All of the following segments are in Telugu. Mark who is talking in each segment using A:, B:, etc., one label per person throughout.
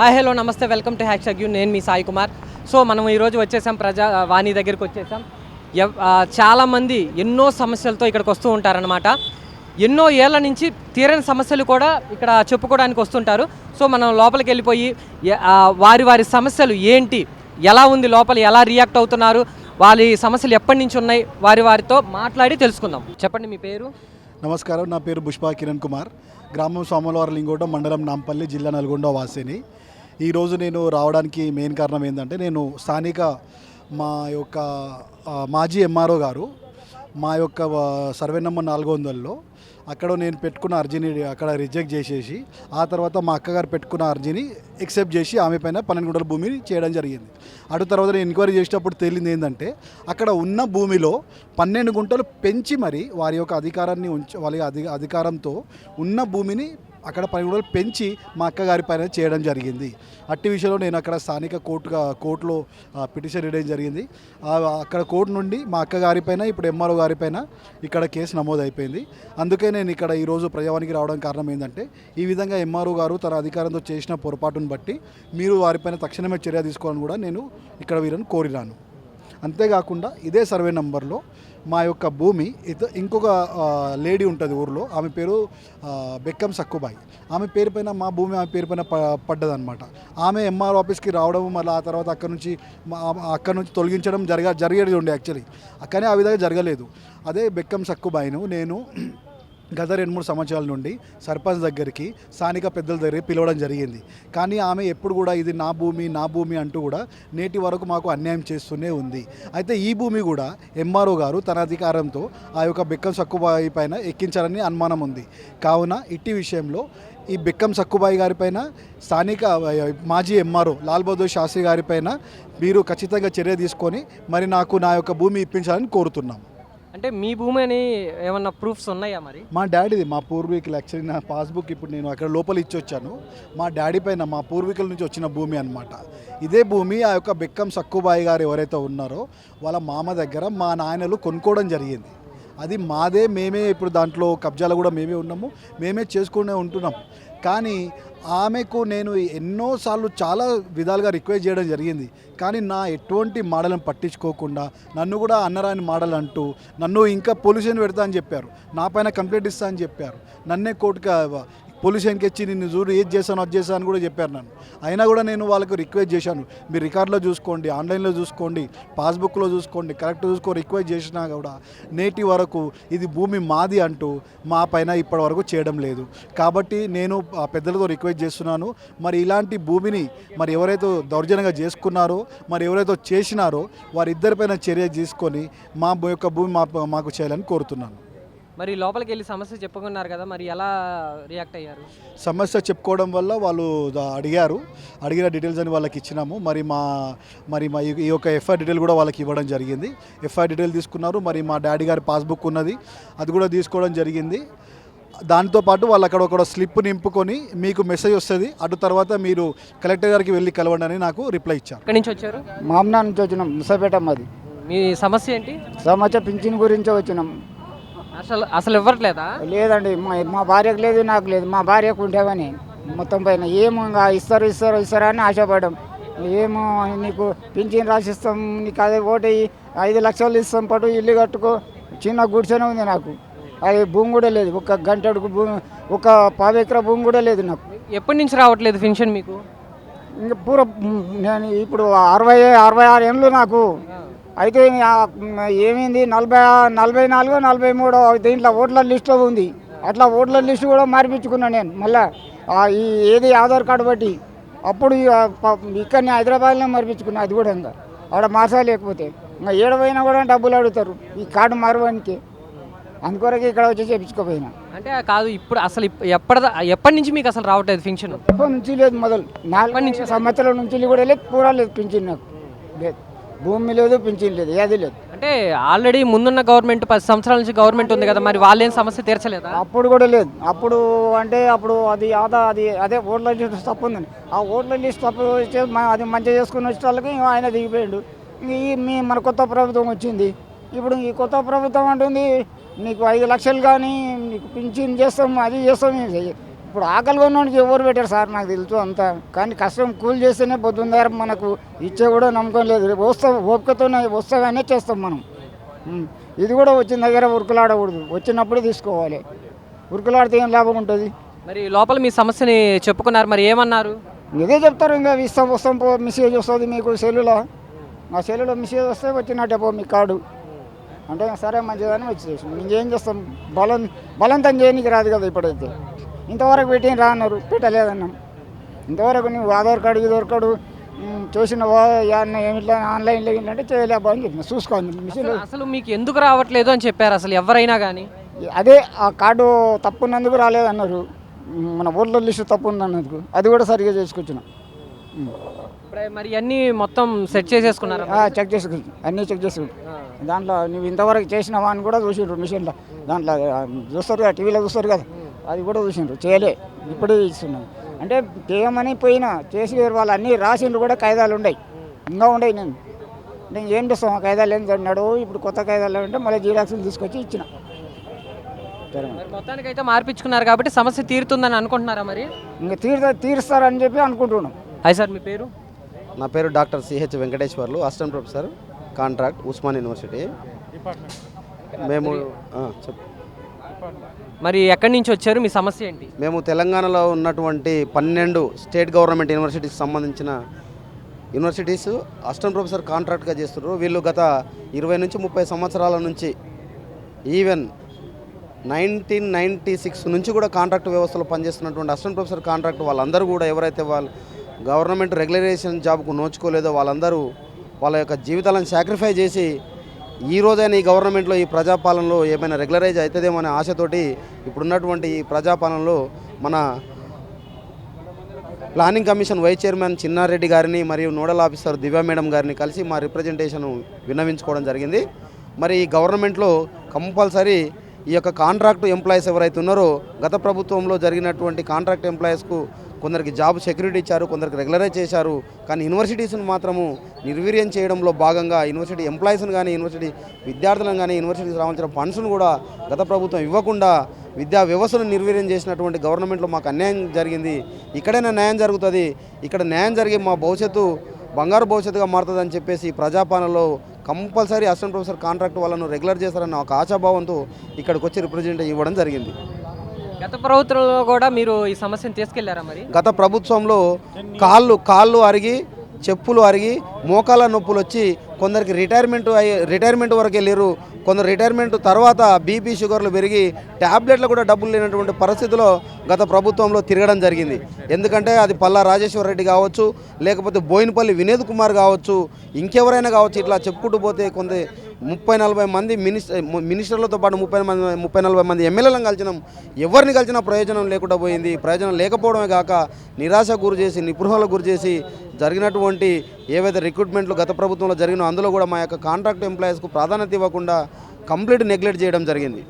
A: Hi hello namaste welcome to hash యూ నేను మీ సాయి కుమార్. సో మనం ఈరోజు వచ్చేసాం ప్రజా వాణి దగ్గరికి వచ్చేసాం. ఎవ్- చాలామంది ఎన్నో సమస్యలతో ఇక్కడికి వస్తూ ఉంటారనమాట ఎన్నో ఏళ్ళ నుంచి తీరని సమస్యలు కూడా ఇక్కడ చెప్పుకోవడానికి వస్తుంటారు. సో మనం లోపలికి వెళ్ళిపోయి వారి వారి సమస్యలు ఏంటి ఎలా ఉంది లోపల ఎలా రియాక్ట్ అవుతున్నారు వారి సమస్యలు ఎప్పటి నుంచి ఉన్నాయి వారి వారితో మాట్లాడి తెలుసుకుందాం. చెప్పండి మీ పేరు?
B: నమస్కారం నా పేరు పుష్ప కిరణ్ కుమార్. గ్రామం సోమలవారం లింగోట మండలం నాంపల్లి జిల్లా నల్గొండ వాసిని. ఈరోజు నేను రావడానికి మెయిన్ కారణం ఏంటంటే నేను స్థానిక మా యొక్క మాజీ ఎంఆర్ఓ గారు మా యొక్క సర్వే నెంబర్ నాలుగు వందల్లో అక్కడ నేను పెట్టుకున్న అర్జీని అక్కడ రిజెక్ట్ చేసేసి ఆ తర్వాత మా అక్కగారు పెట్టుకున్న అర్జీని ఎక్సెప్ట్ చేసి ఆమె పైన పన్నెండు గుంటల భూమిని చేయడం జరిగింది. అటు తర్వాత నేను ఎంక్వైరీ చేసేటప్పుడు తేలింది ఏంటంటే అక్కడ ఉన్న భూమిలో పన్నెండు గుంటలు పెంచి మరి వారి యొక్క అధికారాన్ని ఉంచ వాళ్ళ అధి అధికారంతో ఉన్న భూమిని అక్కడ పన్నెండు కూడా పెంచి మా అక్కగారి పైన చేయడం జరిగింది. అట్టి విషయంలో నేను అక్కడ స్థానిక కోర్టుగా కోర్టులో పిటిషన్ ఇవ్వడం జరిగింది. అక్కడ కోర్టు నుండి మా అక్కగారి పైన ఇప్పుడు ఎంఆర్ఓ గారి పైన ఇక్కడ కేసు నమోదు అయిపోయింది అందుకే నేను ఇక్కడ ఈరోజు ప్రజావానికి రావడం కారణం ఏంటంటే ఈ విధంగా ఎంఆర్ఓ గారు తన అధికారంతో చేసిన పొరపాటును బట్టి మీరు వారిపైన తక్షణమే చర్య తీసుకోవాలని కూడా నేను ఇక్కడ వీరని కోరినాను అంతేకాకుండా ఇదే సర్వే నంబర్లో మా యొక్క భూమి ఇత ఇంకొక లేడీ ఉంటుంది ఊర్లో ఆమె పేరు బెక్కం సక్కుబాయి. ఆమె పేరు పైన మా భూమి ఆమె పేరు పైన ప పడ్డదనమాట ఆమె ఎంఆర్ ఆఫీస్కి రావడం మళ్ళీ ఆ తర్వాత అక్కడ నుంచి అక్కడ నుంచి తొలగించడం జరగ జరిగేది ఉండే యాక్చువల్లీ కానీ ఆ విధంగా జరగలేదు. అదే బెక్కం సక్కుబాయిను నేను గత రెండు మూడు సంవత్సరాల నుండి సర్పంచ్ దగ్గరికి స్థానిక పెద్దల దగ్గరికి పిలవడం జరిగింది. కానీ ఆమె ఎప్పుడు కూడా ఇది నా భూమి నా భూమి అంటూ కూడా నేటి వరకు మాకు అన్యాయం చేస్తూనే ఉంది. అయితే ఈ భూమి కూడా ఎంఆర్ఓ గారు తన అధికారంతో ఆ యొక్క బెక్కం సక్కుబాయి పైన ఎక్కించాలని అనుమానం ఉంది. కావున ఇట్టి విషయంలో ఈ బెక్కం సక్కుబాయి గారిపైన స్థానిక మాజీ ఎంఆర్ఓ లాల్ బహదూర్ శాస్త్రి గారిపైన మీరు ఖచ్చితంగా చర్య తీసుకొని మరి నాకు నా యొక్క భూమి ఇప్పించాలని కోరుతున్నాం.
A: అంటే మీ భూమి అని ఏమన్నా ప్రూఫ్స్ ఉన్నాయా మరి?
B: మా డాడీది మా పూర్వీకులు యాక్చువల్లీ నా పాస్బుక్ ఇప్పుడు నేను అక్కడ లోపల ఇచ్చి వచ్చాను. మా డాడీ పైన మా పూర్వీకుల నుంచి వచ్చిన భూమి అనమాట ఇదే భూమి ఆ యొక్క బెక్కం సక్కుబాయి గారు ఎవరైతే ఉన్నారో వాళ్ళ మామ దగ్గర మా నాయనలు కొనుక్కోవడం జరిగింది. అది మాదే మేమే ఇప్పుడు దాంట్లో కబ్జాలు కూడా మేమే ఉన్నాము. మేమే చేసుకునే ఉంటున్నాం కానీ ఆమెకు నేను ఎన్నోసార్లు చాలా విధాలుగా రిక్వెస్ట్ చేయడం జరిగింది. కానీ నా ఎటువంటి మాడలను పట్టించుకోకుండా నన్ను కూడా అన్నరాని మాడల్ అంటూ నన్ను ఇంకా పొల్యూషన్ పెడతా అని చెప్పారు. నా పైన కంప్లైంట్ ఇస్తా అని చెప్పారు. నన్నే కోర్టుగా పొల్యూషన్కి వచ్చి నిన్ను చూడు ఏది చేశాను అది చేశాను కూడా చెప్పారు నన్ను. అయినా కూడా నేను వాళ్ళకు రిక్వెస్ట్ చేశాను. మీరు రికార్డులో చూసుకోండి ఆన్లైన్లో చూసుకోండి పాస్బుక్లో చూసుకోండి కరెక్ట్ చూసుకో రిక్వెస్ట్ చేసినా కూడా నేటి వరకు ఇది భూమి మాది అంటూ మా పైన ఇప్పటి వరకు చేయడం లేదు. కాబట్టి నేను ఆ పెద్దలతో రిక్వెస్ట్ చేస్తున్నాను. మరి ఇలాంటి భూమిని మరి ఎవరైతే దౌర్జన్యంగా చేసుకున్నారో మరి ఎవరైతే చేసినారో వారిద్దరిపైన చర్య తీసుకొని మా యొక్క భూమి మా మాకు చేయాలని కోరుతున్నాను.
A: మరి లోపలికి వెళ్ళి సమస్య చెప్పుకున్నారు కదా మరి ఎలా రియాక్ట్ అయ్యారు?
B: సమస్య చెప్పుకోవడం వల్ల వాళ్ళు అడిగారు. అడిగిన డీటెయిల్స్ అని వాళ్ళకి ఇచ్చినాము. మరి మా మరి మా ఈ- యొక్క ఎఫ్ఐఆర్ డీటెయిల్ కూడా వాళ్ళకి ఇవ్వడం జరిగింది. ఎఫ్ఐఆర్ డీటెయిల్ తీసుకున్నారు. మరి మా డాడీ గారి పాస్బుక్ ఉన్నది. అది కూడా తీసుకోవడం జరిగింది. దాంతోపాటు వాళ్ళు అక్కడ ఒక స్లిప్ నింపుకొని మీకు మెసేజ్ వస్తుంది. అటు తర్వాత మీరు కలెక్టర్ గారికి వెళ్ళి కలవండి అని నాకు రిప్లై ఇచ్చారు.
A: ఎక్కడి నుంచి వచ్చారు?
C: మామనా నుంచి వచ్చినాం. ముసాపేట మాది.
A: మీ సమస్య ఏంటి?
C: సమస్య పింఛన్ గురించి వచ్చినాం.
A: అసలు అసలు ఇవ్వట్లేదా?
C: లేదండి మా మా భార్యకు లేదు నాకు లేదు. మా భార్యకు ఉండేవని. మొత్తం పైన ఏమో ఇంకా ఇస్తారు ఇస్తారు ఇస్తారు అని ఆశపడ్డాం. ఏమో నీకు పింఛన్ రాసిస్తాం నీకు అదే ఓటు ఐదు లక్షలు ఇస్తాం పట్టు ఇల్లు కట్టుకో. చిన్న గుడిసెనే ఉంది నాకు. అది భూమి కూడా లేదు. ఒక గంటడుకు భూమి ఒక పావు ఎకరా భూమి కూడా లేదు నాకు.
A: ఎప్పటి నుంచి రావట్లేదు పెన్షన్ మీకు?
C: ఇంకా పూర నేను ఇప్పుడు అరవై అరవై ఆరు ఏళ్ళు నాకు. అయితే ఏమైంది? నలభై నలభై నాలుగు నలభై మూడు దీంట్లో ఓట్ల లిస్టులో ఉంది. అట్లా ఓట్ల లిస్టు కూడా మార్పించుకున్నాను నేను మళ్ళా. ఈ ఏది ఆధార్ కార్డు బట్టి. అప్పుడు ఇక్కడనే హైదరాబాద్లో మార్పించుకున్నా అది కూడా ఇంకా. ఆడ మార్చలేకపోతే. ఇంకా ఏడవైనా కూడా డబ్బులు అడుగుతారు. ఈ కార్డు మారడానికి అందుకొరకు ఇక్కడ వచ్చి చేపించుకోపోయినా.
A: అంటే కాదు ఇప్పుడు అసలు ఎప్పటి ఎప్పటి నుంచి మీకు అసలు రావట్లేదు పెన్షన్
C: ఇప్పటి నుంచి లేదు మొదలు. నాలుగు నుంచి? సంవత్సరాల నుంచి కూడా లేదు పూరా లేదు పింఛన్ నాకు. లేదు. భూమి లేదు పింఛన్ లేదు ఏది లేదు.
A: అంటే ఆల్రెడీ ముందున్న గవర్నమెంట్ పది సంవత్సరాల నుంచి గవర్నమెంట్ ఉంది కదా మరి వాళ్ళేం సమస్య తీర్చలేదా?
C: అప్పుడు కూడా లేదు. అప్పుడు అంటే అప్పుడు అది ఆదా అది అదే ఓట్ల లిస్ట్ తప్పు ఉందని. ఆ ఓట్ల లిస్ట్ తప్పు వచ్చే అది మంచిగా చేసుకుని వచ్చే వాళ్ళకి ఆయన దిగిపోయాడు. ఈ మీ మన కొత్త ప్రభుత్వం వచ్చింది. ఇప్పుడు ఈ కొత్త ప్రభుత్వం అంటుంది నీకు ఐదు లక్షలు కానీ నీకు పింఛన్ చేస్తాం అది చేస్తాం. ఇప్పుడు ఆకలి కొన్నోడికి ఎవరు పెట్టారు సార్ నాకు తెలుసు అంతా. కానీ కష్టం కూలి చేస్తేనే పొద్దున్న మనకు ఇచ్చే కూడా నమ్మకం లేదు. వస్తాం ఓపికతోనే వస్తాగానే చేస్తాం మనం. ఇది కూడా వచ్చిన దగ్గర ఉరుకులాడకూడదు. వచ్చినప్పుడు తీసుకోవాలి. ఉరుకులాడితే ఏం లాభం ఉంటుంది?
A: మరి లోపల మీ సమస్యని చెప్పుకున్నారు మరి ఏమన్నారు?
C: ఇదే చెప్తారు ఇంకా ఇస్తాం వస్తాం పో మెసేజ్ వస్తుంది మీకు సెల్లులో. ఆ సెల్లులో మెసేజ్ వస్తే వచ్చినట్టే పో మీ కార్డు. అంటే సరే మంచిదని వచ్చేసి. ఇంకేం చేస్తాం? బలం బలంతం చేయడానికి రాదు కదా ఇప్పుడైతే. ఇంతవరకు పెట్టి రా అన్నారు. పెట్టలేదన్నాం. ఇంతవరకు నువ్వు ఆధార్ కార్డు ఉమ్, చూసినవా యాన్న ఏమిట్లా ఆన్లైన్లో ఏంటంటే చేయలేబా అని చెప్పిన. చూసుకోండి మిషన్
A: అసలు- మీకు ఎందుకు రావట్లేదు అని చెప్పారు అసలు ఎవరైనా కానీ
C: అదే ఆ కార్డు తప్పున్నందుకు రాలేదన్నారు. ఉమ్, మన ఓట్ల లిస్టు తప్పు ఉందన్నందుకు అది కూడా సరిగ్గా చేసుకొచ్చిన.
A: మరి అన్నీ మొత్తం సెట్ చేసేసుకున్నారా
C: చెక్ చేసుకుంటు అన్నీ చెక్ చేసుకుంటు దాంట్లో నువ్వు ఇంతవరకు చేసినావా అని కూడా చూసిండ్రు మిషన్లో. దాంట్లో చూస్తారు కదా టీవీలో చూస్తారు కదా. అది కూడా చూసిండ్రు చేయలే ఇప్పుడే ఇస్తున్నాను అంటే చేయమని పోయినా చేసి వాళ్ళు అన్నీ రాసిండ్రు కూడా కాయిదాలు ఉన్నాయి ఇంకా ఉన్నాయి నేను. నేను ఏం చేస్తాం ఆ కాయిదాలు ఏం అన్నాడు ఇప్పుడు కొత్త కాయిదాలు అంటే మళ్ళీ జీరాక్సులు తీసుకొచ్చి ఇచ్చిన.
A: మొత్తానికి అయితే మార్పించుకున్నారు కాబట్టి సమస్య తీరుతుందని అనుకుంటున్నారా మరి?
C: ఇంకా తీరుతా తీరుస్తారని చెప్పి అనుకుంటున్నాం.
A: హాయ్ సార్ మీ పేరు?
D: నా పేరు doctor CH Venkateswarlu assistant professor contract Osman university. మేము చెప్పు.
A: మరి ఎక్కడి నుంచి వచ్చారు? మీ సమస్య ఏంటి?
D: మేము తెలంగాణలో ఉన్నటువంటి పన్నెండు స్టేట్ గవర్నమెంట్ యూనివర్సిటీకి సంబంధించిన యూనివర్సిటీస్ అసిస్టెంట్ ప్రొఫెసర్ కాంట్రాక్ట్గా చేస్తున్నారు. వీళ్ళు గత ఇరవై నుంచి ముప్పై సంవత్సరాల నుంచి ఈవెన్ నైన్టీన్ నైంటీ సిక్స్ నుంచి కూడా కాంట్రాక్ట్ వ్యవస్థలో పనిచేస్తున్నటువంటి అసిస్టెంట్ ప్రొఫెసర్ కాంట్రాక్ట్ వాళ్ళందరూ కూడా ఎవరైతే వాళ్ళు గవర్నమెంట్ రెగ్యులరైజేషన్ జాబ్కు నోచుకోలేదో వాళ్ళందరూ వాళ్ళ యొక్క జీవితాలను సాక్రిఫై చేసి ఈ రోజైనా ఈ గవర్నమెంట్లో ఈ ప్రజాపాలనలో ఏమైనా రెగ్యులరైజ్ అవుతుందేమో అనే ఆశతోటి ఇప్పుడున్నటువంటి ఈ ప్రజాపాలనలో మన planning commission vice chairman Chinna Reddy గారిని మరియు నోడల్ ఆఫీసర్ దివ్య మేడం గారిని కలిసి మా రిప్రజెంటేషన్ విన్నవించుకోవడం జరిగింది. మరి ఈ గవర్నమెంట్లో కంపల్సరీ ఈ యొక్క కాంట్రాక్ట్ ఎంప్లాయీస్ ఎవరైతే ఉన్నారో గత ప్రభుత్వంలో జరిగినటువంటి కాంట్రాక్ట్ ఎంప్లాయీస్కు కొందరికి జాబ్ సెక్యూరిటీ ఇచ్చారు కొందరికి రెగ్యులరైజ్ చేశారు. కానీ యూనివర్సిటీస్ను మాత్రము నిర్వీర్యం చేయడంలో భాగంగా యూనివర్సిటీ ఎంప్లాయీస్ను కానీ యూనివర్సిటీ విద్యార్థులను కానీ యూనివర్సిటీకి రావాల్సిన ఫండ్స్ను కూడా గత ప్రభుత్వం ఇవ్వకుండా విద్యా వ్యవస్థను నిర్వీర్యం చేసినటువంటి గవర్నమెంట్లో మాకు అన్యాయం జరిగింది. ఇక్కడైనా న్యాయం జరుగుతుంది. ఇక్కడ న్యాయం జరిగి మా భవిష్యత్తు బంగారు భవిష్యత్తుగా మారుతుందని చెప్పేసి ప్రజాపాలనలో కంపల్సరీ అసిస్టెంట్ ప్రొఫెసర్ కాంట్రాక్ట్ వాళ్ళను రెగ్యులర్ చేస్తారన్న ఒక ఆశాభావంతో ఇక్కడికి వచ్చి రిప్రజెంట్ ఇవ్వడం జరిగింది.
A: గత ప్రభుత్వంలో కూడా మీరు ఈ సమస్యను తీసుకెళ్ళారా మరి?
D: గత ప్రభుత్వంలో కాళ్ళు కాళ్ళు అరిగి చెప్పులు అరిగి మోకాల నొప్పులు వచ్చి కొందరికి రిటైర్మెంట్ అయ్యి రిటైర్మెంట్ వరకు వెళ్ళారు కొందరు రిటైర్మెంట్ తర్వాత బీపీ షుగర్లు పెరిగి ట్యాబ్లెట్లు కూడా డబ్బులు లేనటువంటి పరిస్థితిలో గత ప్రభుత్వంలో తిరగడం జరిగింది. ఎందుకంటే అది పల్లా రాజేశ్వర రెడ్డి కావచ్చు లేకపోతే బోయినపల్లి వినోద్ కుమార్ కావచ్చు ఇంకెవరైనా కావచ్చు ఇట్లా చెప్పుకుంటూ పోతే కొంత ముప్పై నలభై మంది మినిస్టర్ మినిస్టర్లతో పాటు ముప్పై మంది ముప్పై నలభై మంది ఎమ్మెల్యేలను కలిసినాం. ఎవరిని కలిసినా ప్రయోజనం లేకుండా పోయింది. ప్రయోజనం లేకపోవడమే కాక నిరాశ గురి చేసి నిపుణులకు గురి చేసి జరిగినటువంటి ఏవైతే రిక్రూట్మెంట్లు గత ప్రభుత్వంలో జరిగినో అందులో కూడా మా యొక్క కాంట్రాక్ట్ ఎంప్లాయీస్కు ప్రాధాన్యత ఇవ్వకుండా కంప్లీట్ నెగ్లెక్ట్ చేయడం జరిగింది.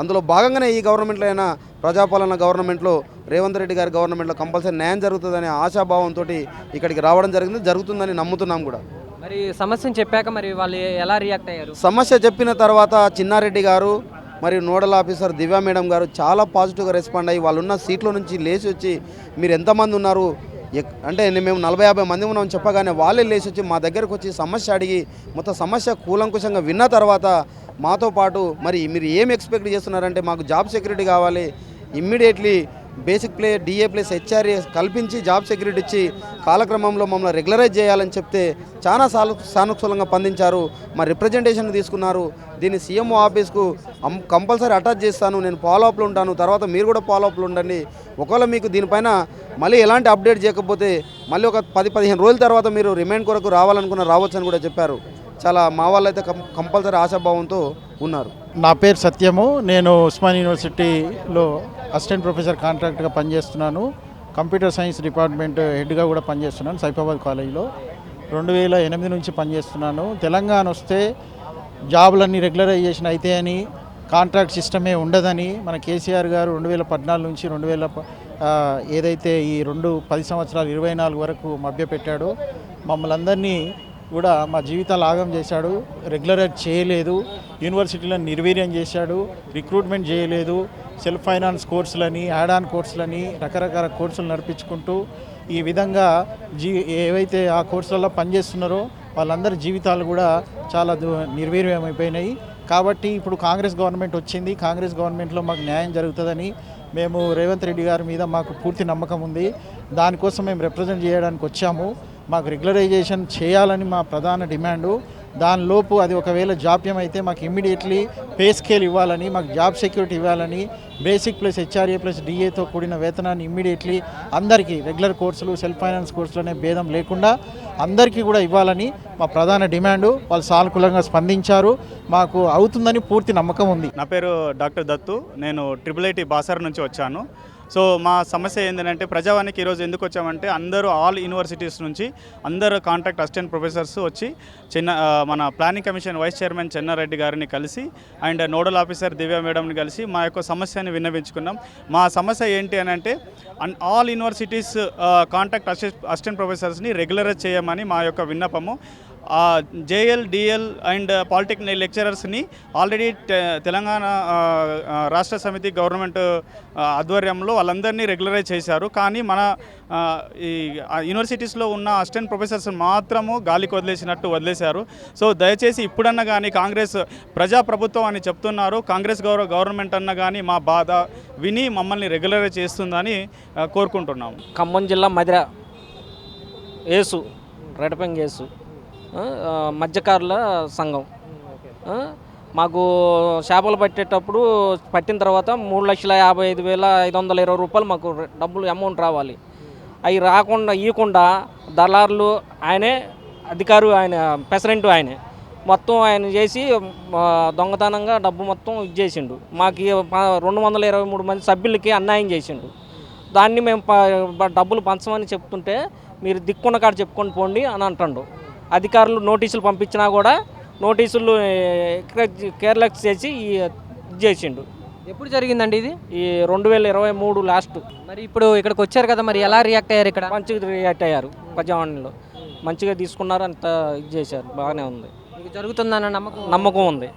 D: అందులో భాగంగానే ఈ గవర్నమెంట్లో అయినా ప్రజాపాలన గవర్నమెంట్లో రేవంత్ రెడ్డి గారి గవర్నమెంట్లో కంపల్సరీ న్యాయం జరుగుతుందనే ఆశాభావంతో ఇక్కడికి రావడం జరిగింది. జరుగుతుందని నమ్ముతున్నాం కూడా.
A: మరి సమస్యను చెప్పాక మరి వాళ్ళు ఎలా రియాక్ట్ అయ్యారు?
D: సమస్య చెప్పిన తర్వాత చిన్నారెడ్డి గారు మరియు నోడల్ ఆఫీసర్ దివ్య మేడం గారు చాలా పాజిటివ్గా రెస్పాండ్ అయ్యి వాళ్ళు ఉన్న సీట్లో నుంచి లేచి వచ్చి మీరు ఎంతమంది ఉన్నారు? ఎక్- అంటే మేము నలభై యాభై మంది ఉన్నాం చెప్పగానే వాళ్ళే లేచి వచ్చి మా దగ్గరకు వచ్చి సమస్య అడిగి మొత్తం సమస్య కూలంకుశంగా విన్న తర్వాత మాతో పాటు మరి మీరు ఏం ఎక్స్పెక్ట్ చేస్తున్నారంటే మాకు జాబ్ సెక్యూరిటీ కావాలి immediately basic pay DA plus HRA కల్పించి జాబ్ సెక్యూరిటీ ఇచ్చి కాలక్రమంలో మమ్మల్ని రెగ్యులరైజ్ చేయాలని చెప్తే చాలా సాను సానుకూలంగా స్పందించారు మా రిప్రజెంటేషన్ తీసుకున్నారు. దీన్ని సీఎంఓ ఆఫీస్కు అం- కంపల్సరీ అటాచ్ చేస్తాను. నేను ఫాలోఅప్లు ఉంటాను. తర్వాత మీరు కూడా ఫాలోఅప్లో ఉండండి. ఒకవేళ మీకు దీనిపైన మళ్ళీ ఎలాంటి అప్డేట్ చేయకపోతే మళ్ళీ ఒక పది పదిహేను రోజుల తర్వాత మీరు రిమైండ్ కొరకు రావాలనుకున్న రావచ్చు అని కూడా చెప్పారు. చాలా మా వాళ్ళు అయితే కంపల్సరీ ఆశాభావంతో ఉన్నారు.
E: నా పేరు సత్యము. నేను ఉస్మాన్ యూనివర్సిటీలో అసిస్టెంట్ ప్రొఫెసర్ కాంట్రాక్ట్గా పనిచేస్తున్నాను. కంప్యూటర్ సైన్స్ డిపార్ట్మెంట్ హెడ్గా కూడా పనిచేస్తున్నాను సైఫాబాద్ కాలేజీలో. రెండు వేల ఎనిమిది నుంచి పనిచేస్తున్నాను. తెలంగాణ వస్తే జాబులన్నీ రెగ్యులరైజేషన్ అయితే అని కాంట్రాక్ట్ సిస్టమే ఉండదని మన కేసీఆర్ గారు రెండు వేల పద్నాలుగు నుంచి రెండు వేల ఏదైతే ఈ రెండు పది సంవత్సరాలు ఇరవై నాలుగు వరకు మభ్యపెట్టాడో మమ్మల్ని అందరినీ కూడా మా జీవితాలు ఆగం చేశాడు. రెగ్యులరైజ్ చేయలేదు. యూనివర్సిటీలను నిర్వీర్యం చేశాడు. రిక్రూట్మెంట్ చేయలేదు. సెల్ఫ్ ఫైనాన్స్ కోర్సులని యాడ్ ఆన్ కోర్సులని రకరకాల కోర్సులు నడిపించుకుంటూ ఈ విధంగా జీ ఏవైతే ఆ కోర్సులలో పనిచేస్తున్నారో వాళ్ళందరి జీవితాలు కూడా చాలా నిర్వీర్యమైపోయినాయి. కాబట్టి ఇప్పుడు కాంగ్రెస్ గవర్నమెంట్ వచ్చింది. కాంగ్రెస్ గవర్నమెంట్లో మాకు న్యాయం జరుగుతుందని మేము రేవంత్ రెడ్డి గారి మీద మాకు పూర్తి నమ్మకం ఉంది. దానికోసం మేము రిప్రజెంట్ చేయడానికి వచ్చాము. మాకు రెగ్యులరైజేషన్ చేయాలని మా ప్రధాన డిమాండు. దానిలోపు అది ఒకవేళ జాప్యం అయితే మాకు ఇమ్మీడియట్లీ పే స్కేల్ ఇవ్వాలని మాకు జాబ్ సెక్యూరిటీ ఇవ్వాలని బేసిక్ ప్లస్ హెచ్ఆర్ఏ ప్లస్ డిఏతో కూడిన వేతనాన్ని ఇమ్మీడియట్లీ అందరికీ రెగ్యులర్ కోర్సులు సెల్ఫ్ ఫైనాన్స్ కోర్సులనే భేదం లేకుండా అందరికీ కూడా ఇవ్వాలని మా ప్రధాన డిమాండు. వాళ్ళు సానుకూలంగా స్పందించారు. మాకు అవుతుందని పూర్తి నమ్మకం ఉంది.
F: నా పేరు డాక్టర్ దత్తు. నేను ట్రిపుల్ ఐటీ బాసర్ నుంచి వచ్చాను. సో మా సమస్య ఏంటంటే ప్రజావానికి ఈరోజు ఎందుకు వచ్చామంటే అందరూ ఆల్ యూనివర్సిటీస్ నుంచి అందరు కాంట్రాక్ట్ అసిస్టెంట్ ప్రొఫెసర్స్ వచ్చి చిన్న మన planning commission vice chairman Chenna Reddy గారిని కలిసి అండ్ నోడల్ ఆఫీసర్ దివ్య మేడంని కలిసి మా యొక్క సమస్యని విన్నవించుకున్నాం. మా సమస్య ఏంటి అని అంటే ఆల్ యూనివర్సిటీస్ కాంట్రాక్ట్ అసిస్టెంట్ ప్రొఫెసర్స్ని రెగ్యులరైజ్ చేయమని మా యొక్క విన్నపము. జేఎల్ డిఎల్ అండ్ పాలిటెక్నిక్ లెక్చరర్స్ని ఆల్రెడీ తెలంగాణ రాష్ట్ర సమితి గవర్నమెంట్ ఆధ్వర్యంలో వాళ్ళందరినీ రెగ్యులరైజ్ చేశారు. కానీ మన ఈ ఆ, యూనివర్సిటీస్లో ఉన్న అసిస్టెంట్ ప్రొఫెసర్స్ మాత్రము గాలికి వదిలేసినట్టు వదిలేశారు. సో దయచేసి ఇప్పుడన్నా కానీ కాంగ్రెస్ ప్రజాప్రభుత్వం అని చెప్తున్నారు. కాంగ్రెస్ గౌరవ గవర్నమెంట్ అన్న కానీ మా బాధ విని మమ్మల్ని రెగ్యులరైజ్ చేస్తుందని కోరుకుంటున్నాము.
G: ఖమ్మం జిల్లా మదిర ఏసు రెడపెంగ్ ఏసు మత్స్యకారుల సంఘం. మాకు చేపలు పట్టేటప్పుడు పట్టిన తర్వాత మూడు లక్షల యాభై ఐదు వేల ఐదు వందల ఇరవై రూపాయలు మాకు డబ్బులు అమౌంట్ రావాలి. అవి రాకుండా ఇవ్వకుండా దళారులు ఆయనే అధికారు ఆయన ప్రెసిడెంట్ ఆయనే. మొత్తం ఆయన చేసి దొంగతనంగా డబ్బు మొత్తం ఇచ్చేసిండు మాకు రెండు వందల ఇరవై మూడు మంది సభ్యులకి అన్యాయం చేసిండు. దాన్ని మేము డబ్బులు పంచమని చెప్తుంటే మీరు దిక్కున్న కాడ చెప్పుకొని పోండి అని అంటుండు. అధికారులు నోటీసులు పంపించినా కూడా నోటీసులు కేర్లెక్స్ చేసి చేసిండు.
A: ఎప్పుడు జరిగిందండి ఇది?
G: ఈ రెండు వేల ఇరవై మూడు లాస్ట్.
A: మరి ఇప్పుడు ఇక్కడికి వచ్చారు కదా మరి ఎలా రియాక్ట్ అయ్యారు ఇక్కడ?
G: మంచిగా రియాక్ట్ అయ్యారు ప్రజావాణిలో. మంచిగా తీసుకున్నారు అంత ఇది చేశారు. బాగానే ఉంది.
A: మీకు జరుగుతుందన్న నమ్మకం?
G: నమ్మకం ఉంది.